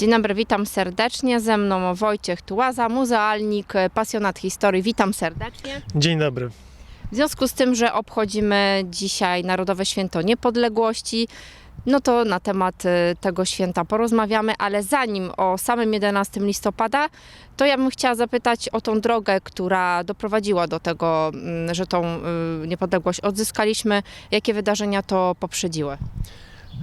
Dzień dobry, witam serdecznie. Ze mną Wojciech Tułaza, muzealnik, pasjonat historii. Witam serdecznie. Dzień dobry. W związku z tym, że obchodzimy dzisiaj Narodowe Święto Niepodległości, no to na temat y, tego święta porozmawiamy, ale zanim o samym 11 listopada, to ja bym chciała zapytać o tą drogę, która doprowadziła do tego, mm, że tą y, niepodległość odzyskaliśmy. Jakie wydarzenia to poprzedziły?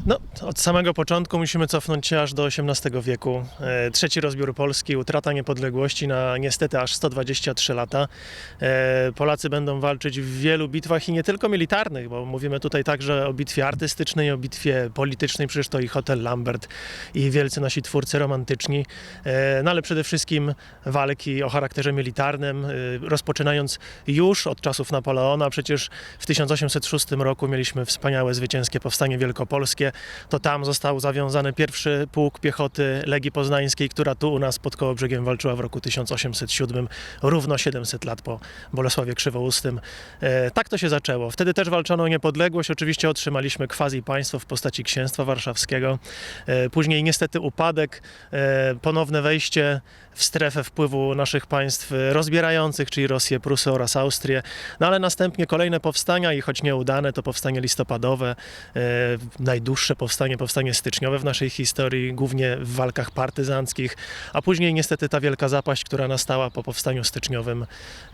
No, od samego początku musimy cofnąć się aż do XVIII wieku. E, Trzeci rozbiór Polski, utrata niepodległości na niestety aż 123 lata. E, Polacy będą walczyć w wielu bitwach i nie tylko militarnych, bo mówimy tutaj także o bitwie artystycznej, o bitwie politycznej, przecież to i Hotel Lambert i wielcy nasi twórcy romantyczni, E, no ale przede wszystkim walki o charakterze militarnym, rozpoczynając już od czasów Napoleona, przecież w 1806 roku mieliśmy wspaniałe zwycięskie powstanie wielkopolskie, to tam został zawiązany pierwszy pułk piechoty Legii Poznańskiej, która tu u nas pod Kołobrzegiem walczyła w roku 1807, równo 700 lat po Bolesławie Krzywoustym. E, tak to się zaczęło. Wtedy też walczono o niepodległość, oczywiście otrzymaliśmy quasi państwo w postaci księstwa warszawskiego. E, później niestety upadek, e, ponowne wejście w strefę wpływu naszych państw rozbierających, czyli Rosję, Prusy oraz Austrię. No ale następnie kolejne powstania i choć nieudane, to powstanie listopadowe, e, najdłuższe powstanie, powstanie styczniowe w naszej historii, głównie w walkach partyzanckich, a później niestety ta wielka zapaść, która nastała po powstaniu styczniowym,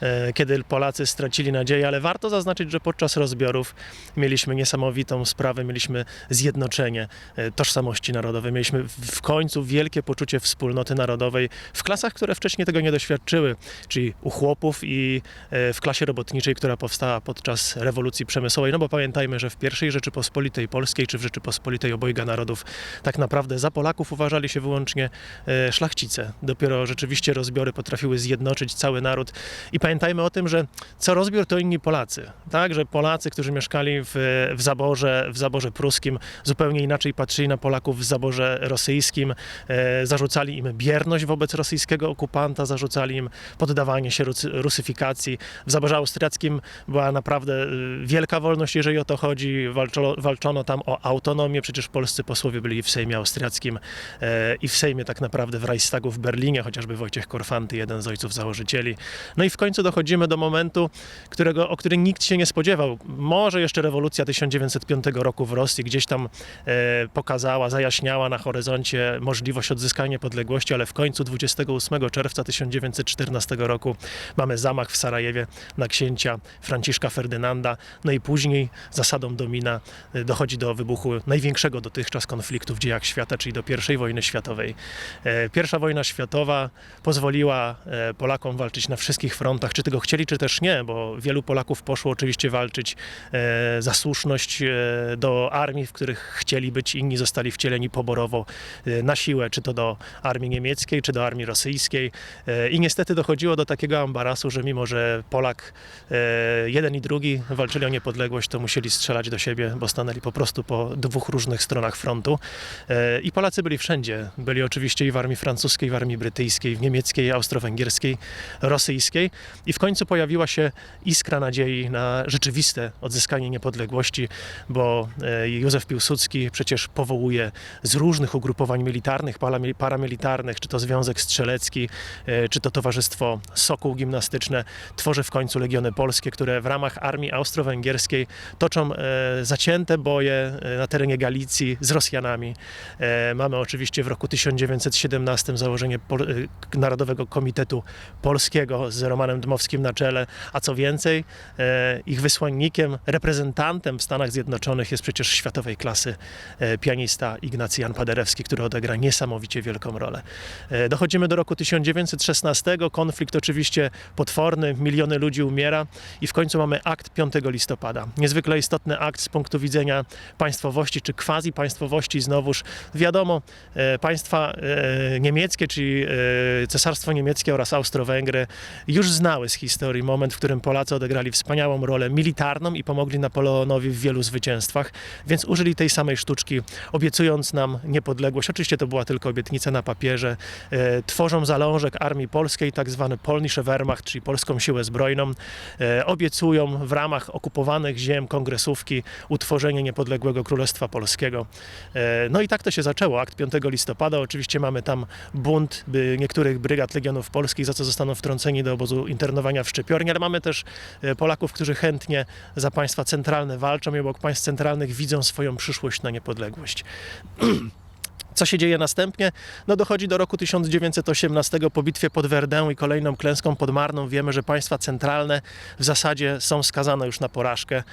e, kiedy Polacy stracili nadzieję, ale warto zaznaczyć, że podczas rozbiorów mieliśmy niesamowitą sprawę, mieliśmy zjednoczenie e, tożsamości narodowej, mieliśmy w- końcu wielkie poczucie wspólnoty narodowej w klasach, które wcześniej tego nie doświadczyły, czyli u chłopów i e, w klasie robotniczej, która powstała podczas rewolucji przemysłowej. No bo pamiętajmy, że w pierwszej Rzeczypospolitej Polskiej czy w Rzeczypospolitej obojga narodów tak naprawdę za Polaków uważali się wyłącznie e, szlachcice. Dopiero rzeczywiście rozbiory potrafiły zjednoczyć cały naród. I pamiętajmy o tym, że co rozbiór to inni Polacy. Tak, że Polacy, którzy mieszkali w, w zaborze, w zaborze pruskim, zupełnie inaczej patrzyli na Polaków w zaborze rosyjskim, e, zarzucali im bierność wobec rosyjskiego okupanta, zarzucali im poddawanie się rusy- rusyfikacji. W zaborze austriackim była naprawdę y, wielka wolność, jeżeli o to chodzi. Walczono, walczono tam o autonomię, przecież polscy posłowie byli w Sejmie austriackim e, i w Sejmie tak naprawdę w Reichstagu w Berlinie, chociażby Wojciech Korfanty, jeden z ojców założycieli. No i w końcu dochodzimy do momentu, którego, o którym nikt się nie spodziewał. Może jeszcze rewolucja 1905 roku w Rosji gdzieś tam e, pokazała, zajaśniała na horyzoncie możliwość odzyskania niepodległości, ale w końcu 28 czerwca 1914 roku mamy zamach w Sarajewie na księcia Franciszka Ferdynanda. No i później zasadą domina e, dochodzi do wybuchu największego dotychczas konfliktu w dziejach świata, czyli do I wojny światowej. E, Pierwsza wojna światowa pozwoliła e, Polakom walczyć na wszystkich frontach, czy tego chcieli, czy też nie, bo wielu Polaków poszło oczywiście walczyć e, za słuszność do armii, w których chcieli być, inni zostali wcieleni poborowo na siłę, czy to do armii niemieckiej, czy do armii rosyjskiej. E, I niestety dochodziło do takiego ambarasu, że mimo, że Polak e, jeden i drugi walczyli o niepodległość, to musieli strzelać do siebie, bo stanęli po prostu po dwóch różnych stronach frontu. E, I Polacy byli wszędzie. Byli oczywiście i w armii francuskiej, w armii brytyjskiej, w niemieckiej, austro-węgierskiej, rosyjskiej. I w końcu pojawiła się iskra nadziei na rzeczywiste odzyskanie niepodległości, bo Józef Piłsudski przecież powołuje z różnych ugrupowań militarnych, paramil- paramilitarnych, czy to Związek Strzelecki, e, czy to Towarzystwo Sokół Gimnastyczne, tworzy w końcu Legiony Polskie, które w ramach armii austro-węgierskiej toczą e, zacięte boje e, na terenie Galicji z Rosjanami. Mamy oczywiście w roku 1917 założenie Narodowego Komitetu Polskiego z Romanem Dmowskim na czele, a co więcej, ich wysłannikiem, reprezentantem w Stanach Zjednoczonych jest przecież światowej klasy pianista Ignacy Jan Paderewski, który odegra niesamowicie wielką rolę. Dochodzimy do roku 1916, konflikt oczywiście potworny, miliony ludzi umiera i w końcu mamy akt 5 listopada. Niezwykle istotny akt z punktu widzenia państwowości czy quasi państwowości znowuż. Wiadomo, e, państwa e, niemieckie, czyli e, Cesarstwo Niemieckie oraz Austro-Węgry już znały z historii moment, w którym Polacy odegrali wspaniałą rolę militarną i pomogli Napoleonowi w wielu zwycięstwach, więc użyli tej samej sztuczki, obiecując nam niepodległość. Oczywiście to była tylko obietnica na papierze, e, tworzą zalążek Armii Polskiej, tak zwany Polnische Wehrmacht, czyli Polską Siłę Zbrojną. E, Obiecują w ramach okupowanych ziem kongresówki utworzenie niepodległego Królestwa Polskiego. E, No i tak to się zaczęło. Akt 5 listopada. Oczywiście mamy tam bunt niektórych brygad Legionów Polskich, za co zostaną wtrąceni do obozu internowania w Szczepiorni, ale mamy też e, Polaków, którzy chętnie za państwa centralne walczą i obok państw centralnych widzą swoją przyszłość na niepodległość. Co się dzieje następnie? No dochodzi do roku 1918 po bitwie pod Verdun i kolejną klęską pod Marną. Wiemy, że państwa centralne w zasadzie są skazane już na porażkę. E,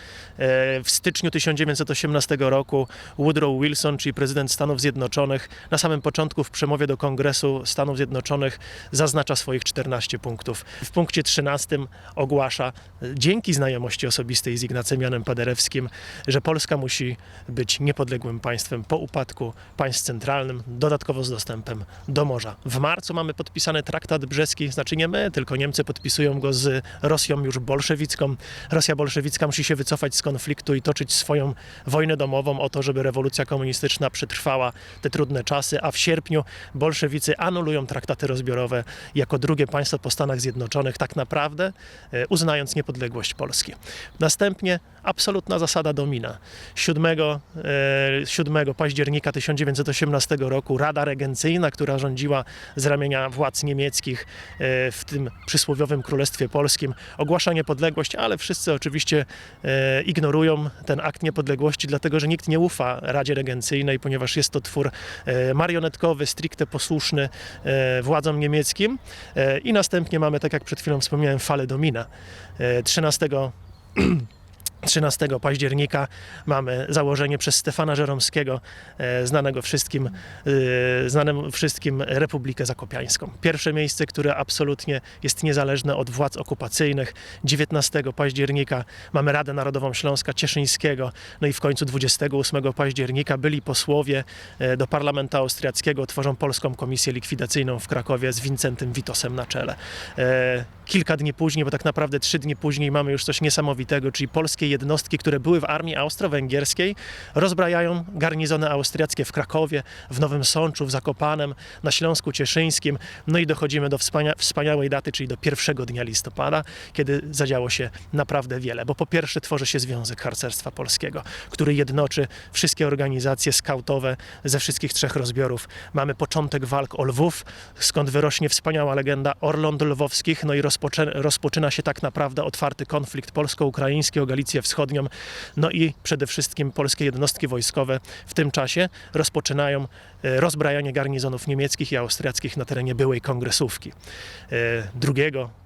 W styczniu 1918 roku Woodrow Wilson, czyli prezydent Stanów Zjednoczonych, na samym początku w przemowie do Kongresu Stanów Zjednoczonych zaznacza swoich 14 punktów. W punkcie 13 ogłasza, dzięki znajomości osobistej z Ignacem Janem Paderewskim, że Polska musi być niepodległym państwem po upadku państw centralnych, dodatkowo z dostępem do morza. W marcu mamy podpisany traktat brzeski, znaczy nie my, tylko Niemcy podpisują go z Rosją już bolszewicką. Rosja bolszewicka musi się wycofać z konfliktu i toczyć swoją wojnę domową o to, żeby rewolucja komunistyczna przetrwała te trudne czasy, a w sierpniu bolszewicy anulują traktaty rozbiorowe jako drugie państwo po Stanach Zjednoczonych, tak naprawdę e, uznając niepodległość Polski. Następnie absolutna zasada domina. 7, e, 7 października 1918 roku Rada Regencyjna, która rządziła z ramienia władz niemieckich e, w tym przysłowiowym Królestwie Polskim, ogłasza niepodległość, ale wszyscy oczywiście e, ignorują ten akt niepodległości, dlatego że nikt nie ufa Radzie Regencyjnej, ponieważ jest to twór e, marionetkowy, stricte posłuszny władzom niemieckim. I następnie mamy, tak jak przed chwilą wspomniałem, falę domina. E, 13 13 października mamy założenie przez Stefana Żeromskiego, e, znanego wszystkim, e, znanym wszystkim Republikę Zakopiańską. Pierwsze miejsce, które absolutnie jest niezależne od władz okupacyjnych. 19 października mamy Radę Narodową Śląska Cieszyńskiego, no i w końcu 28 października byli posłowie e, do Parlamentu Austriackiego, tworzą Polską Komisję Likwidacyjną w Krakowie z Wincentym Witosem na czele. Kilka dni później, bo tak naprawdę trzy dni później mamy już coś niesamowitego, czyli polskie jednostki, które były w armii austro-węgierskiej, rozbrajają garnizony austriackie w Krakowie, w Nowym Sączu, w Zakopanem, na Śląsku Cieszyńskim. No i dochodzimy do wspania- wspaniałej daty, czyli do pierwszego dnia listopada, kiedy zadziało się naprawdę wiele. Bo po pierwsze tworzy się Związek Harcerstwa Polskiego, który jednoczy wszystkie organizacje skautowe ze wszystkich trzech rozbiorów. Mamy początek walk o Lwów, skąd wyrośnie wspaniała legenda Orląt Lwowskich, no i rozpoczyna się tak naprawdę otwarty konflikt polsko-ukraiński o Galicję Wschodnią, no i przede wszystkim polskie jednostki wojskowe w tym czasie rozpoczynają e, rozbrajanie garnizonów niemieckich i austriackich na terenie byłej kongresówki. E, 2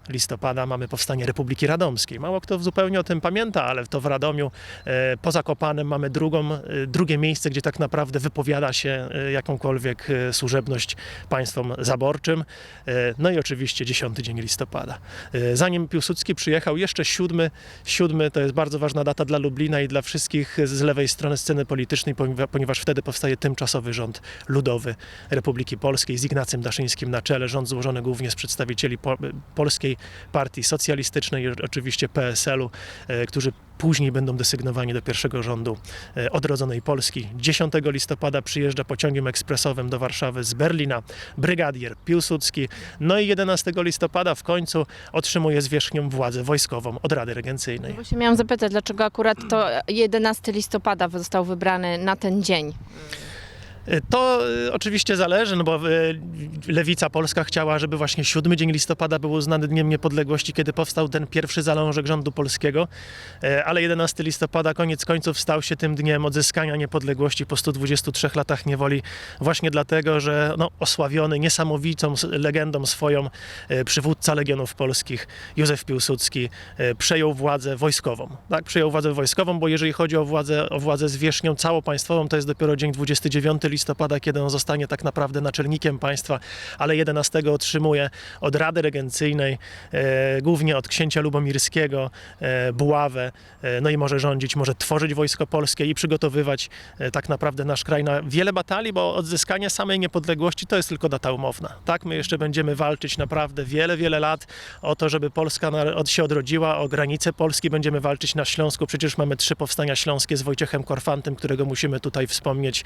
listopada mamy powstanie Republiki Radomskiej. Mało kto zupełnie o tym pamięta, ale to w Radomiu e, poza Kopanem mamy drugą, e, drugie miejsce, gdzie tak naprawdę wypowiada się e, jakąkolwiek e, służebność państwom zaborczym. E, No i oczywiście 10 dzień listopada. E, Zanim Piłsudski przyjechał, jeszcze 7, 7 to jest bardzo ważna data dla Lublina i dla wszystkich z lewej strony sceny politycznej, poniewa- ponieważ wtedy powstaje tymczasowy rząd ludowy Republiki Polskiej z Ignacym Daszyńskim na czele, rząd złożony głównie z przedstawicieli po, Polskiej Partii Socjalistycznej oczywiście PSL-u, e, którzy później będą desygnowani do pierwszego rządu e, odrodzonej Polski. 10 listopada przyjeżdża pociągiem ekspresowym do Warszawy z Berlina brygadier Piłsudski. No i 11 listopada w końcu otrzymuje zwierzchnią władzę wojskową od Rady Regencyjnej. Właśnie miałam zapytać, dlaczego akurat to 11 listopada został wybrany na ten dzień. To y, oczywiście zależy, no bo y, lewica polska chciała, żeby właśnie 7 dzień listopada był uznany Dniem Niepodległości, kiedy powstał ten pierwszy zalążek rządu polskiego, E, ale 11 listopada koniec końców stał się tym dniem odzyskania niepodległości po 123 latach niewoli, właśnie dlatego, że no, osławiony niesamowitą legendą swoją przywódca Legionów Polskich Józef Piłsudski przejął władzę wojskową. Tak, przejął władzę wojskową, bo jeżeli chodzi o władzę, o władzę zwierzchnią całopaństwową, to jest dopiero dzień 29 listopada, kiedy on zostanie tak naprawdę naczelnikiem państwa, ale 11 otrzymuje od Rady Regencyjnej, e, głównie od księcia lubomirskiego, e, buławę, e, no i może rządzić, może tworzyć wojsko polskie i przygotowywać e, tak naprawdę nasz kraj na wiele batalii, bo odzyskanie samej niepodległości to jest tylko data umowna. Tak, my jeszcze będziemy walczyć naprawdę wiele, wiele lat o to, żeby Polska na- od, się odrodziła, o granice Polski będziemy walczyć na Śląsku. Przecież mamy trzy powstania śląskie z Wojciechem Korfantem, którego musimy tutaj wspomnieć.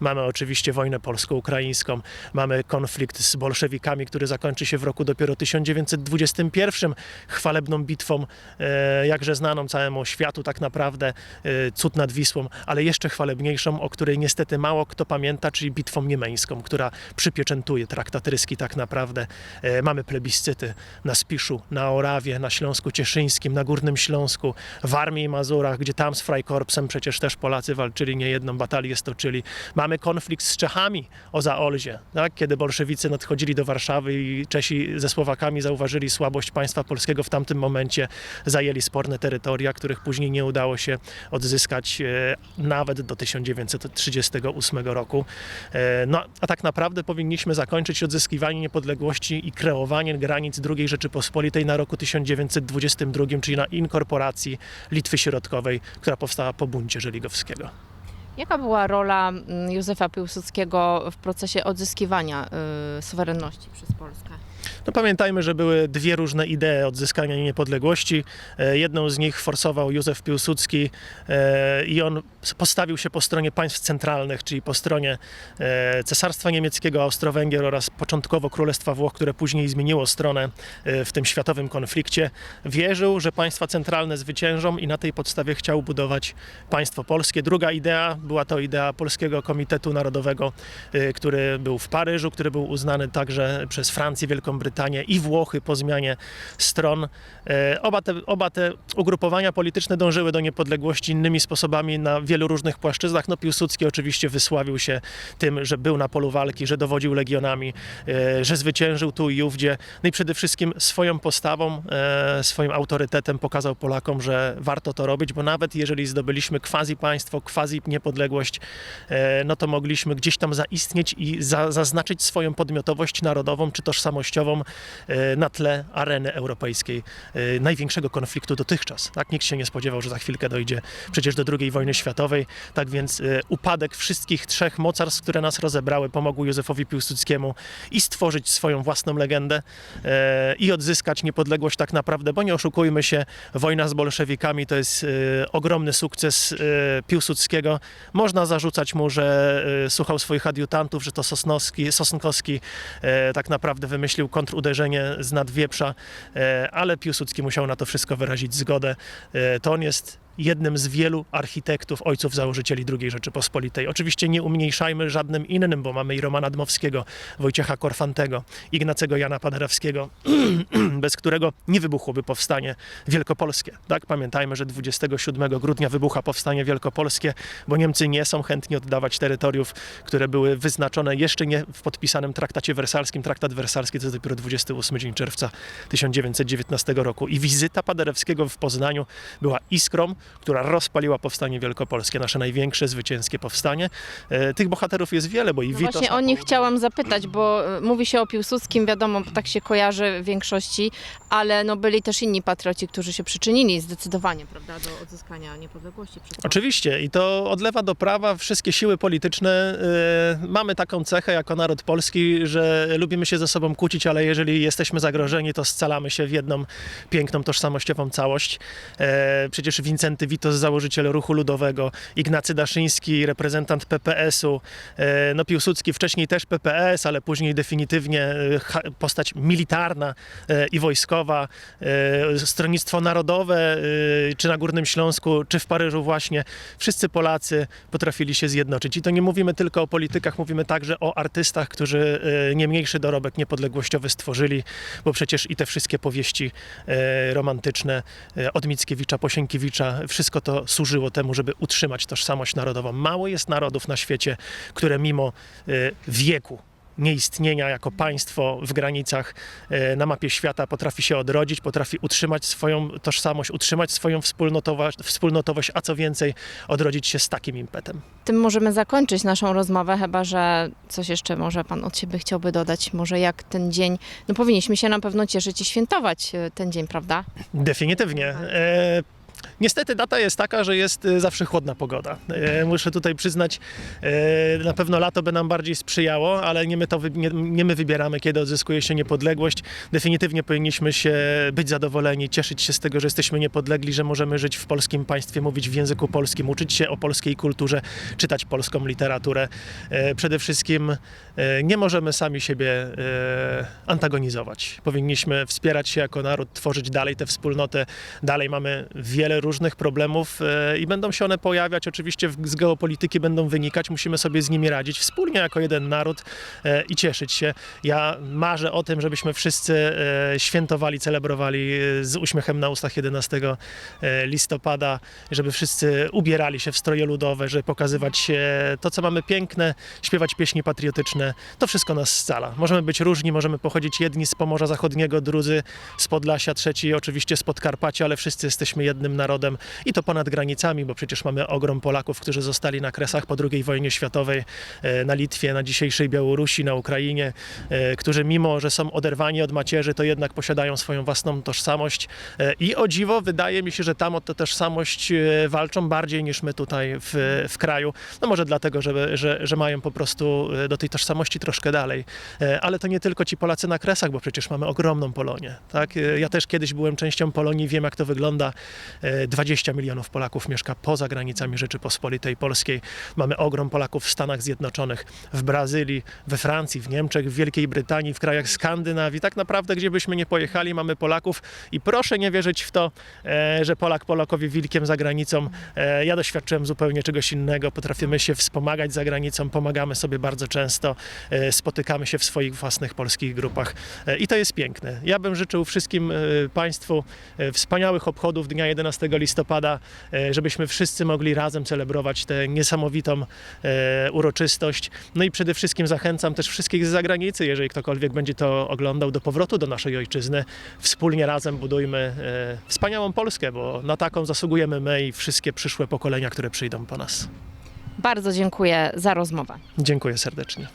Mamy oczywiście wojnę polsko-ukraińską, mamy konflikt z bolszewikami, który zakończy się w roku dopiero 1921 chwalebną bitwą, e, jakże znaną całemu światu tak naprawdę, e, cud nad Wisłą, ale jeszcze chwalebniejszą, o której niestety mało kto pamięta, czyli bitwą niemeńską, która przypieczętuje traktat ryski tak naprawdę. E, Mamy plebiscyty na Spiszu, na Orawie, na Śląsku Cieszyńskim, na Górnym Śląsku, w Armii Mazurach, gdzie tam z Freikorpsem przecież też Polacy walczyli, nie jedną batalię stoczyli. Mamy konflikt z Czechami o Zaolzie, tak? kiedy bolszewicy nadchodzili do Warszawy i Czesi ze Słowakami zauważyli słabość państwa polskiego w tamtym momencie, zajęli sporne terytoria, których później nie udało się odzyskać e, nawet do 1938 roku. E, No, a tak naprawdę powinniśmy zakończyć odzyskiwanie niepodległości i kreowanie granic II Rzeczypospolitej na roku 1922, czyli na inkorporacji Litwy Środkowej, która powstała po buncie żeligowskiego. Jaka była rola mm, Józefa Piłsudskiego w procesie odzyskiwania y, suwerenności przez Polskę? No pamiętajmy, że były dwie różne idee odzyskania niepodległości. E, Jedną z nich forsował Józef Piłsudski e, i on postawił się po stronie państw centralnych, czyli po stronie e, Cesarstwa Niemieckiego, Austro-Węgier oraz początkowo Królestwa Włoch, które później zmieniło stronę w tym światowym konflikcie. Wierzył, że państwa centralne zwyciężą i na tej podstawie chciał budować państwo polskie. Druga idea była to idea Polskiego Komitetu Narodowego, który był w Paryżu, który był uznany także przez Francję, Wielką Brytanię i Włochy po zmianie stron. E, Oba te, oba te ugrupowania polityczne dążyły do niepodległości innymi sposobami na wielu różnych płaszczyznach. No Piłsudski oczywiście wysławił się tym, że był na polu walki, że dowodził legionami, e, że zwyciężył tu i ówdzie. No i przede wszystkim swoją postawą, e, swoim autorytetem pokazał Polakom, że warto to robić, bo nawet jeżeli zdobyliśmy quasi państwo, quasi niepodległość, no to mogliśmy gdzieś tam zaistnieć i za, zaznaczyć swoją podmiotowość narodową czy tożsamościową e, na tle areny europejskiej, e, największego konfliktu dotychczas. Tak? Nikt się nie spodziewał, że za chwilkę dojdzie przecież do II wojny światowej. Tak więc e, upadek wszystkich trzech mocarstw, które nas rozebrały, pomogł Józefowi Piłsudskiemu i stworzyć swoją własną legendę i odzyskać niepodległość tak naprawdę, bo nie oszukujmy się, wojna z bolszewikami to jest ogromny sukces Piłsudskiego. Można zarzucać mu, że słuchał swoich adiutantów, że to Sosnowski, Sosnkowski tak naprawdę wymyślił kontruderzenie z nadwieprza, e, ale Piłsudski musiał na to wszystko wyrazić zgodę. E, to on jest jednym z wielu architektów, ojców założycieli II Rzeczypospolitej. Oczywiście nie umniejszajmy żadnym innym, bo mamy i Romana Dmowskiego, Wojciecha Korfantego, Ignacego Jana Paderewskiego, bez którego nie wybuchłoby powstanie wielkopolskie. Tak? Pamiętajmy, że 27 grudnia wybucha powstanie wielkopolskie, bo Niemcy nie są chętni oddawać terytoriów, które były wyznaczone jeszcze nie w podpisanym traktacie wersalskim. Traktat wersalski to dopiero 28 dzień czerwca 1919 roku. I wizyta Paderewskiego w Poznaniu była iskrą, która rozpaliła powstanie wielkopolskie, nasze największe zwycięskie powstanie. E, Tych bohaterów jest wiele, bo i No Witos właśnie o nich chciałam zapytać, bo y, mówi się o Piłsudskim, wiadomo, tak się kojarzy w większości, ale no byli też inni patrioci, którzy się przyczynili zdecydowanie, prawda, do odzyskania niepodległości. Oczywiście i to od lewa do prawa wszystkie siły polityczne e, mamy taką cechę jako naród polski, że lubimy się ze sobą kłócić, ale jeżeli jesteśmy zagrożeni, to scalamy się w jedną piękną, tożsamościową całość. E, przecież Wincenty Witos, założyciel ruchu ludowego, Ignacy Daszyński, reprezentant PPS-u, e, no Piłsudski wcześniej też PPS, ale później definitywnie e, postać militarna e, i wojskowa, Stronnictwo Narodowe, czy na Górnym Śląsku, czy w Paryżu właśnie, wszyscy Polacy potrafili się zjednoczyć. I to nie mówimy tylko o politykach, mówimy także o artystach, którzy nie mniejszy dorobek niepodległościowy stworzyli, bo przecież i te wszystkie powieści romantyczne od Mickiewicza po Sienkiewicza, wszystko to służyło temu, żeby utrzymać tożsamość narodową. Mało jest narodów na świecie, które mimo e, wieku nieistnienia jako państwo w granicach e, na mapie świata potrafi się odrodzić, potrafi utrzymać swoją tożsamość, utrzymać swoją wspólnotowość, a co więcej, odrodzić się z takim impetem. Tym możemy zakończyć naszą rozmowę, chyba że coś jeszcze może Pan od siebie chciałby dodać, może jak ten dzień, no powinniśmy się na pewno cieszyć i świętować y, ten dzień, prawda? Definitywnie. E, Niestety data jest taka, że jest e, zawsze chłodna pogoda. E, Muszę tutaj przyznać, e, na pewno lato by nam bardziej sprzyjało, ale nie my, to nie, nie my wybieramy, kiedy odzyskuje się niepodległość. Definitywnie powinniśmy się być zadowoleni, cieszyć się z tego, że jesteśmy niepodlegli, że możemy żyć w polskim państwie, mówić w języku polskim, uczyć się o polskiej kulturze, czytać polską literaturę. Przede wszystkim nie możemy sami siebie antagonizować. Powinniśmy wspierać się jako naród, tworzyć dalej tę wspólnotę. Dalej mamy wiele różnych problemów e, i będą się one pojawiać. Oczywiście z geopolityki będą wynikać. Musimy sobie z nimi radzić wspólnie jako jeden naród e, i cieszyć się. Ja marzę o tym, żebyśmy wszyscy e, świętowali, celebrowali z uśmiechem na ustach 11 e, listopada, żeby wszyscy ubierali się w stroje ludowe, żeby pokazywać to, co mamy piękne, śpiewać pieśni patriotyczne. To wszystko nas scala. Możemy być różni, możemy pochodzić jedni z Pomorza Zachodniego, drudzy z Podlasia, trzeci oczywiście z Podkarpacia, ale wszyscy jesteśmy jednym narodem i to ponad granicami, bo przecież mamy ogrom Polaków, którzy zostali na Kresach po II wojnie światowej, e, na Litwie, na dzisiejszej Białorusi, na Ukrainie, e, którzy mimo, że są oderwani od macierzy, to jednak posiadają swoją własną tożsamość E, i o dziwo wydaje mi się, że tam o tę tożsamość walczą bardziej niż my tutaj w, w kraju. No może dlatego, że, że, że mają po prostu do tej tożsamości troszkę dalej. Ale to nie tylko ci Polacy na Kresach, bo przecież mamy ogromną Polonię. Tak? Ja też kiedyś byłem częścią Polonii, wiem jak to wygląda. E, 20 milionów Polaków mieszka poza granicami Rzeczypospolitej Polskiej. Mamy ogrom Polaków w Stanach Zjednoczonych, w Brazylii, we Francji, w Niemczech, w Wielkiej Brytanii, w krajach Skandynawii. Tak naprawdę, gdzie byśmy nie pojechali, mamy Polaków i proszę nie wierzyć w to, e, że Polak Polakowi wilkiem za granicą. E, Ja doświadczyłem zupełnie czegoś innego. Potrafimy się wspomagać za granicą, pomagamy sobie bardzo często, e, spotykamy się w swoich własnych polskich grupach i to jest piękne. Ja bym życzył wszystkim Państwu wspaniałych obchodów dnia 11 listopada, e, żebyśmy wszyscy mogli razem celebrować tę niesamowitą e, uroczystość. No i przede wszystkim zachęcam też wszystkich z zagranicy, jeżeli ktokolwiek będzie to oglądał, do powrotu do naszej ojczyzny. Wspólnie razem budujmy e, wspaniałą Polskę, bo na taką zasługujemy my i wszystkie przyszłe pokolenia, które przyjdą po nas. Bardzo dziękuję za rozmowę. Dziękuję serdecznie.